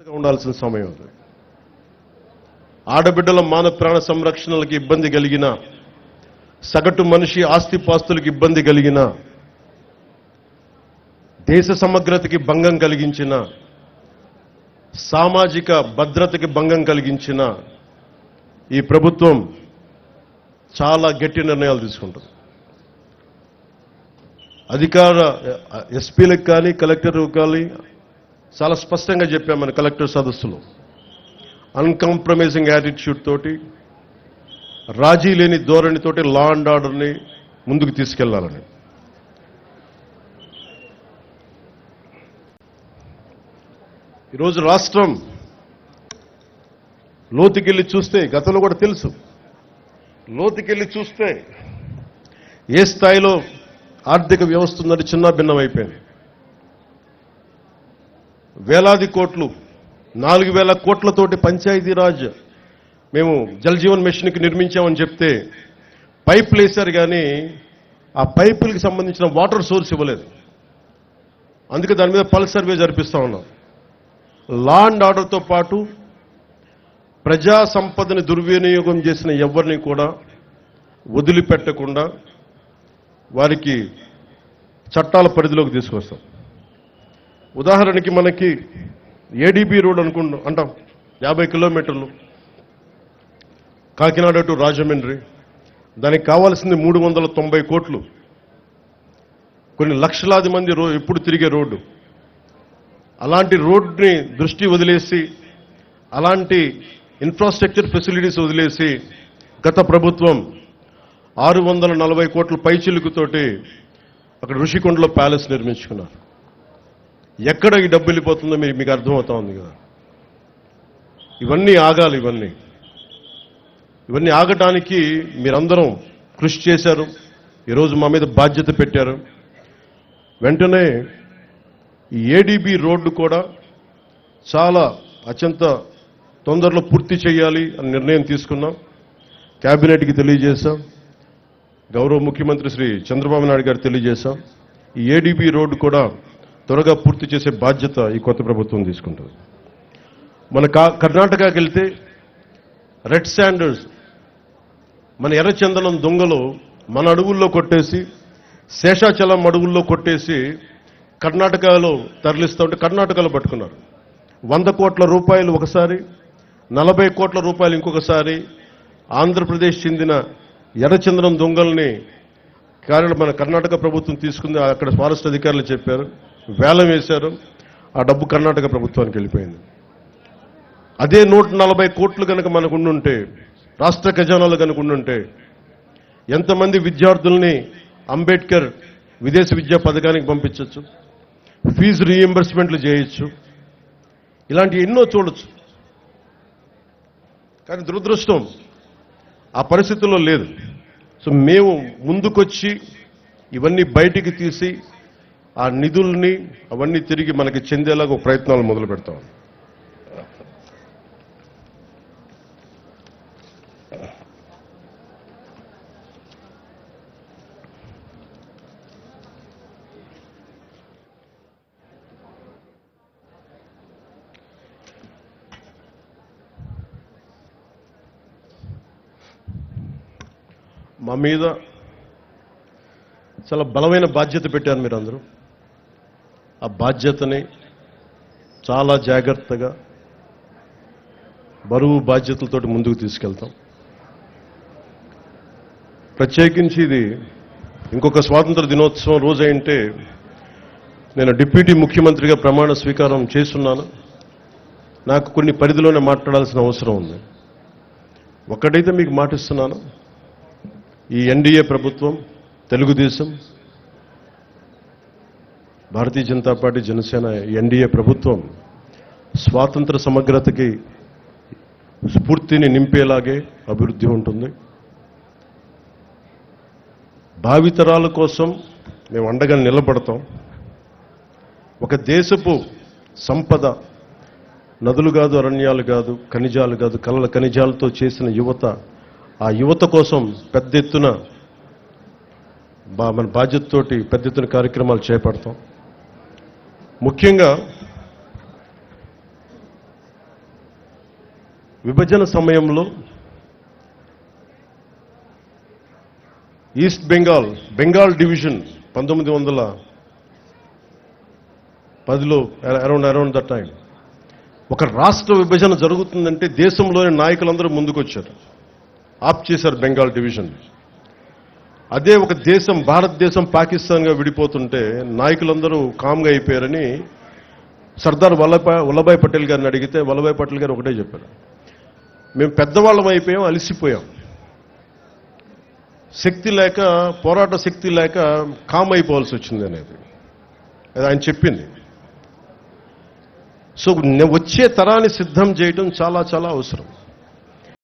జాగ్రత్తగా ఉండాల్సిన సమయం అది. ఆడబిడ్డల మాన ప్రాణ సంరక్షణలకు ఇబ్బంది కలిగిన సగటు మనిషి ఆస్తిపాస్తులకు ఇబ్బంది కలిగిన దేశ సమగ్రతకి భంగం కలిగించిన సామాజిక భద్రతకి భంగం కలిగించిన ఈ ప్రభుత్వం చాలా గట్టి నిర్ణయాలు తీసుకుంటుంది. అధికార ఎస్పీలకు కానీ కలెక్టర్ కానీ చాలా స్పష్టంగా చెప్పాం మన కలెక్టర్ సదస్సులో. అన్కాంప్రమైజింగ్ యాటిట్యూడ్ తోటి రాజీ లేని ధోరణితోటి లా అండ్ ఆర్డర్ని ముందుకు తీసుకెళ్ళాలని. ఈరోజు రాష్ట్రం లోతుకెళ్ళి చూస్తే గతంలో కూడా తెలుసు. లోతుకెళ్ళి చూస్తే ఏ స్థాయిలో ఆర్థిక వ్యవస్థ ఉందని చిన్న భిన్నమైపోయింది. వేలాది కోట్లు నాలుగు వేల కోట్లతోటి పంచాయతీరాజ్ మేము జలజీవన్ మిషన్కి నిర్మించామని చెప్తే పైపులు వేశారు కానీ ఆ పైపులకి సంబంధించిన వాటర్ సోర్స్ ఇవ్వలేదు. అందుకే దాని మీద పల్స్ సర్వే జరిపిస్తా ఉన్నాం. లా అండ్ ఆర్డర్తో పాటు ప్రజా సంపదని దుర్వినియోగం చేసిన ఎవరిని కూడా వదిలిపెట్టకుండా వారికి చట్టాల పరిధిలోకి తీసుకొస్తాం. ఉదాహరణకి మనకి ఏడీబీ రోడ్ అనుకుంటాం అంటాం. యాభై కిలోమీటర్లు. కాకినాడ టు రాజమండ్రి. దానికి కావాల్సింది మూడు వందల తొంభై కోట్లు. కొన్ని లక్షలాది మంది రో ఎప్పుడు తిరిగే రోడ్డు. అలాంటి రోడ్ని దృష్టి వదిలేసి అలాంటి ఇన్ఫ్రాస్ట్రక్చర్ ఫెసిలిటీస్ వదిలేసి గత ప్రభుత్వం ఆరు వందల నలభై కోట్ల పైచిలుకుతోటి అక్కడ ఋషికొండలో ప్యాలెస్ నిర్మించుకున్నారు. ఎక్కడ ఈ డబ్బు వెళ్ళిపోతుందో మీరు మీకు అర్థమవుతా ఉంది కదా. ఇవన్నీ ఆగాలి ఇవన్నీ. ఇవన్నీ ఆగటానికి మీరందరం కృషి చేశారు. ఈరోజు మా మీద బాధ్యత పెట్టారు. వెంటనే ఈ ఏడీబీ రోడ్డు కూడా చాలా అత్యంత తొందరలో పూర్తి చేయాలి అని నిర్ణయం తీసుకున్నాం. క్యాబినెట్కి తెలియజేశాం. గౌరవ ముఖ్యమంత్రి శ్రీ చంద్రబాబు నాయుడు గారు తెలియజేశాం. ఈ ఏడీబీ రోడ్డు కూడా త్వరగా పూర్తి చేసే బాధ్యత ఈ కొత్త ప్రభుత్వం తీసుకుంటుంది. మన కా- కర్ణాటకకి వెళ్తే రెడ్ శాండర్స్ మన ఎర్రచందనం దొంగలు మన అడవుల్లో కొట్టేసి శేషాచలం అడవుల్లో కొట్టేసి కర్ణాటకలో తరలిస్తూ ఉంటే కర్ణాటకలో పట్టుకున్నారు. వంద కోట్ల రూపాయలు ఒకసారి నలభై కోట్ల రూపాయలు ఇంకొకసారి ఆంధ్రప్రదేశ్ చెందిన ఎర్రచందనం దొంగల్ని కానీ మన కర్ణాటక ప్రభుత్వం తీసుకుంది అక్కడ ఫారెస్ట్ అధికారులు చెప్పారు వేలం వేశారు ఆ డబ్బు కర్ణాటక ప్రభుత్వానికి వెళ్ళిపోయింది. అదే నూట నలభై కోట్లు కనుక మనకు ఉండుంటే రాష్ట్ర ఖజానాలు కనుక ఉండుంటే ఎంతమంది విద్యార్థుల్ని అంబేద్కర్ విదేశీ విద్యా పథకానికి పంపించవచ్చు ఫీజు రీఎంబర్స్మెంట్లు చేయొచ్చు ఇలాంటి ఎన్నో చూడొచ్చు. కానీ దురదృష్టం ఆ పరిస్థితుల్లో లేదు. సో మేము ముందుకొచ్చి ఇవన్నీ బయటికి తీసి ఆ నిధుల్ని అవన్నీ తిరిగి మనకి చెందేలాగా ప్రయత్నాలు మొదలు పెడతాం మా మీద చాలా బలమైన బాధ్యత పెట్టారు మీరు అందరూ ఆ బాధ్యతని చాలా జాగ్రత్తగా బరువు బాధ్యతలతోటి ముందుకు తీసుకెళ్తాం. ప్రత్యేకించి ఇది ఇంకొక స్వాతంత్ర దినోత్సవం రోజు నేను డిప్యూటీ ముఖ్యమంత్రిగా ప్రమాణ స్వీకారం చేస్తున్నాను. నాకు కొన్ని పరిధిలోనే మాట్లాడాల్సిన అవసరం ఉంది. ఒక్కటైతే మీకు మాటిస్తున్నాను. ఈ ఎన్డీఏ ప్రభుత్వం తెలుగుదేశం భారతీయ జనతా పార్టీ జనసేన ఎన్డీఏ ప్రభుత్వం స్వాతంత్ర సమగ్రతకి స్ఫూర్తిని నింపేలాగే అభివృద్ధి ఉంటుంది. భావితరాల కోసం మేము అండగా నిలబడతాం. ఒక దేశపు సంపద నదులు కాదు అరణ్యాలు కాదు ఖనిజాలు కాదు కళల ఖనిజాలతో చేసిన యువత ఆ యువత కోసం పెద్ద ఎత్తున బా- మన బాధ్యతతోటి పెద్ద ఎత్తున కార్యక్రమాలు చేపడతాం. ముఖ్యంగా విభజన సమయంలో ఈస్ట్ బెంగాల్ బెంగాల్ డివిజన్ పంతొమ్మిది వందల పదిలో అరౌండ్ అరౌండ్ ద టైం. ఒక రాష్ట్ర విభజన జరుగుతుందంటే దేశంలోని నాయకులందరూ ముందుకొచ్చారు. ఆప్ చేశారు బెంగాల్ డివిజన్. అదే ఒక దేశం భారతదేశం పాకిస్తాన్గా విడిపోతుంటే నాయకులందరూ కామ్గా అయిపోయారని సర్దార్ వల్లభాయ్ వల్లభాయ్ పటేల్ గారిని అడిగితే వల్లభాయ్ పటేల్ గారు ఒకటే చెప్పారు. మేము పెద్దవాళ్ళం అయిపోయాం అలసిపోయాం. శక్తి లేక పోరాట శక్తి లేక కామ్ అయిపోవాల్సి వచ్చింది అనేది. అది ఆయన చెప్పింది. సో వచ్చే తరాన్ని సిద్ధం చేయడం చాలా చాలా అవసరం.